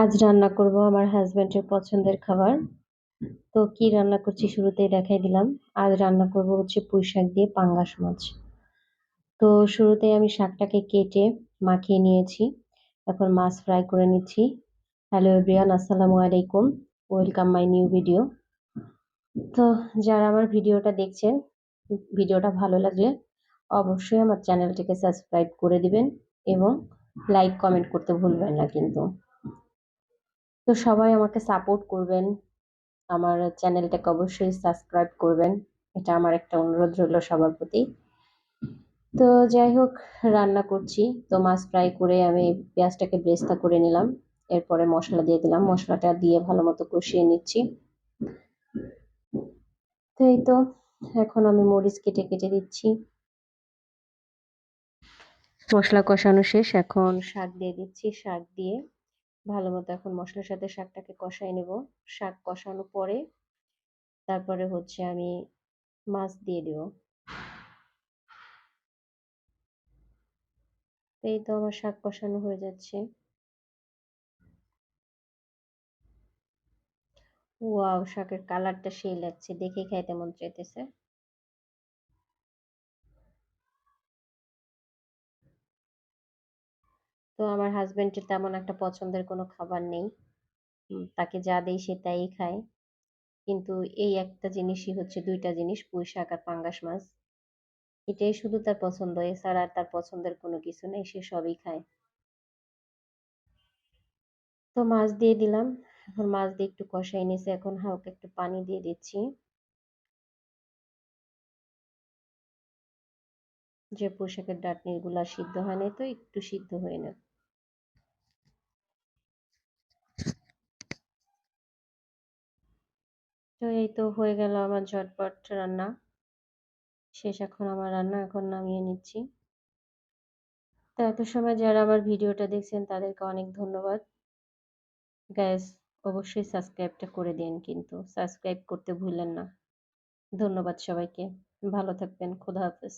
আজ রান্না করব আমার হাজব্যান্ডের পছন্দের খাবার। তো কি রান্না করছি শুরুতেই দেখাই দিলাম। আজ রান্না করব হচ্ছে পুঁই শাক দিয়ে পাঙ্গাস মাছ। তো শুরুতেই আমি শাকটাকে কেটে মাখিয়ে নিয়েছি। এখন মাছ ফ্রাই করে নিচ্ছি। হ্যালো এভরিয়ান আসসালামু আলাইকুম। Welcome my new video. তো যারা আমার ভিডিওটা দেখছেন, ভিডিওটা ভালো লাগলে অবশ্যই আমার চ্যানেলটিকে সাবস্ক্রাইব করে দিবেন এবং লাইক কমেন্ট করতে ভুলবেন না কিন্তু। তো সবাই আমাকে সাপোর্ট করবেন। আমার চ্যানেলটাকে অবশ্যই সাবস্ক্রাইব করবেন। এটা আমার একটা অনুরোধ রইল সবার প্রতি। তো যাই হোক, রান্না করছি। তো মাছ ফ্রাই করে আমি পেঁয়াজটাকে ব্রেস্তা করে নিলাম। এরপরে মশলা দিয়ে দিলাম। মশলাটা দিয়ে ভালো মতো কষিয়ে নিচ্ছি। তো এই তো, এখন আমি মরিচ কেটে কেটে দিচ্ছি। মশলা কষানো শেষ। এখন শাক দিয়ে দিচ্ছি, শাক দিয়ে ভালো মতো এখন মশলার সাথে শাকটাকে কষাই নেব। শাক কষানো পরে তারপরে হচ্ছে আমি মাছ দিয়ে দেব। এই তো আমার শাক কষানো হয়ে যাচ্ছে। ওয়াও, শাকের কালারটা সেই লাগছে। দেখে খাইতে মন চাইতেছে। তো আমার হাজবেন্ডের তেমন একটা পছন্দের কোনো খাবার নেই। তাকে যা দেই সে তাই খায়। কিন্তু এই একটা জিনিসই হচ্ছে দুইটা জিনিস পুঁই শাক আর পাঙ্গাস মাছ। এটাই শুধু তার পছন্দ, এছাড়া আর তার পছন্দের কোনো কিছু নেই, সে সবই খায়। তো মাছ দিয়ে দিলাম। এখন মাছ দিয়ে একটু কষাই নিয়েছে, এখন হালকা একটু পানি দিয়ে দিচ্ছি। যে পোশাকের ডাটনিরগুলা সিদ্ধ হয় নাই তো, একটু সিদ্ধ হয়ে নেব। তো এই তো হয়ে গেল আমার ঝটপট রান্না। শেষ এখন আমার রান্না, এখন নামিয়ে নিচ্ছি। তো এত সময় যারা আমার ভিডিওটা দেখছেন, তাদেরকে অনেক ধন্যবাদ। গ্যাস, অবশ্যই সাবস্ক্রাইবটা করে দিন কিন্তু, সাবস্ক্রাইব করতে ভুলেন না। ধন্যবাদ সবাইকে। ভালো থাকবেন, খোদা হাফেজ।